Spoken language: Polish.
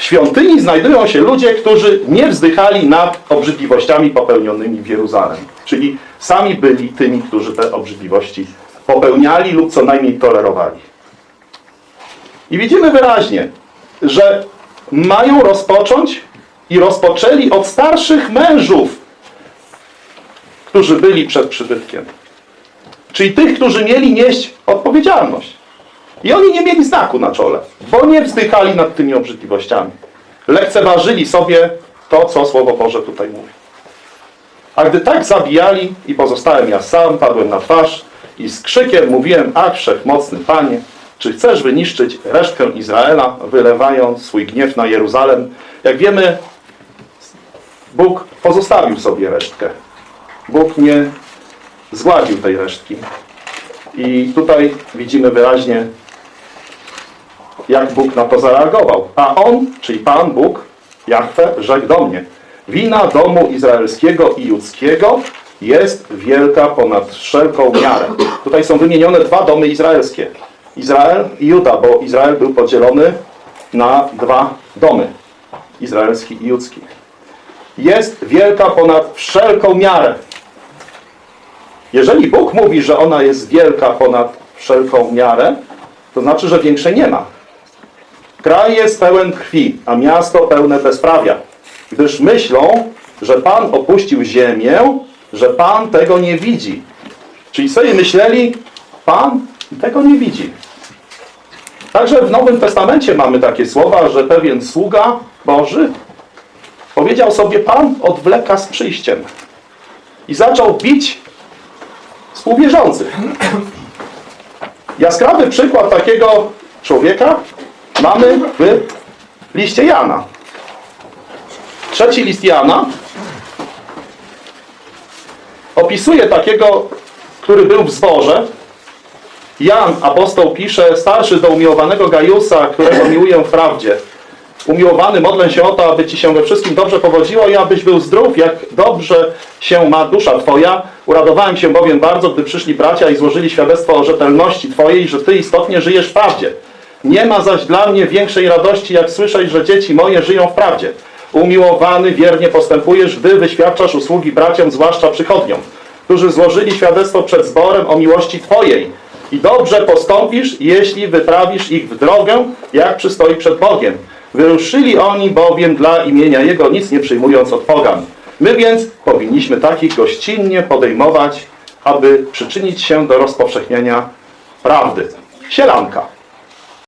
w świątyni znajdują się ludzie, którzy nie wzdychali nad obrzydliwościami popełnionymi w Jeruzalem. Czyli sami byli tymi, którzy te obrzydliwości popełniali lub co najmniej tolerowali. I widzimy wyraźnie, że mają rozpocząć i rozpoczęli od starszych mężów, którzy byli przed przybytkiem. Czyli tych, którzy mieli nieść odpowiedzialność. I oni nie mieli znaku na czole, bo nie wzdychali nad tymi obrzydliwościami. Lekceważyli sobie to, co Słowo Boże tutaj mówi. A gdy tak zabijali i pozostałem ja sam, padłem na twarz i z krzykiem mówiłem, a wszechmocny Panie, czy chcesz wyniszczyć resztkę Izraela, wylewając swój gniew na Jeruzalem? Jak wiemy, Bóg pozostawił sobie resztkę. Bóg nie zgładził tej resztki. I tutaj widzimy wyraźnie, jak Bóg na to zareagował. A On, czyli Pan Bóg, Jahwe, rzekł do mnie. Wina domu izraelskiego i judzkiego jest wielka ponad wszelką miarę. Tutaj są wymienione dwa domy izraelskie. Izrael i Juda, bo Izrael był podzielony na dwa domy. Izraelski i judzki. Jest wielka ponad wszelką miarę. Jeżeli Bóg mówi, że ona jest wielka ponad wszelką miarę, to znaczy, że większej nie ma. Kraj jest pełen krwi, a miasto pełne bezprawia. Gdyż myślą, że Pan opuścił ziemię, że Pan tego nie widzi. Czyli sobie myśleli, Pan tego nie widzi. Także w Nowym Testamencie mamy takie słowa, że pewien sługa Boży powiedział sobie, Pan odwleka z przyjściem. I zaczął bić współwierzących. Jaskrawy przykład takiego człowieka mamy w liście Jana. Trzeci list Jana opisuje takiego, który był w zborze. Jan, apostoł, pisze, starszy do umiłowanego Gajusa, którego miłuję w prawdzie. Umiłowany, modlę się o to, aby Ci się we wszystkim dobrze powodziło i abyś był zdrów, jak dobrze się ma dusza Twoja. Uradowałem się bowiem bardzo, gdy przyszli bracia i złożyli świadectwo o rzetelności Twojej, że Ty istotnie żyjesz w prawdzie. Nie ma zaś dla mnie większej radości, jak słyszeć, że dzieci moje żyją w prawdzie. Umiłowany, wiernie postępujesz, gdy wyświadczasz usługi braciom, zwłaszcza przychodniom, którzy złożyli świadectwo przed zborem o miłości Twojej. I dobrze postąpisz, jeśli wyprawisz ich w drogę, jak przystoi przed Bogiem. Wyruszyli oni bowiem dla imienia Jego, nic nie przyjmując od pogan. My więc powinniśmy takich gościnnie podejmować, aby przyczynić się do rozpowszechnienia prawdy. Sielanka.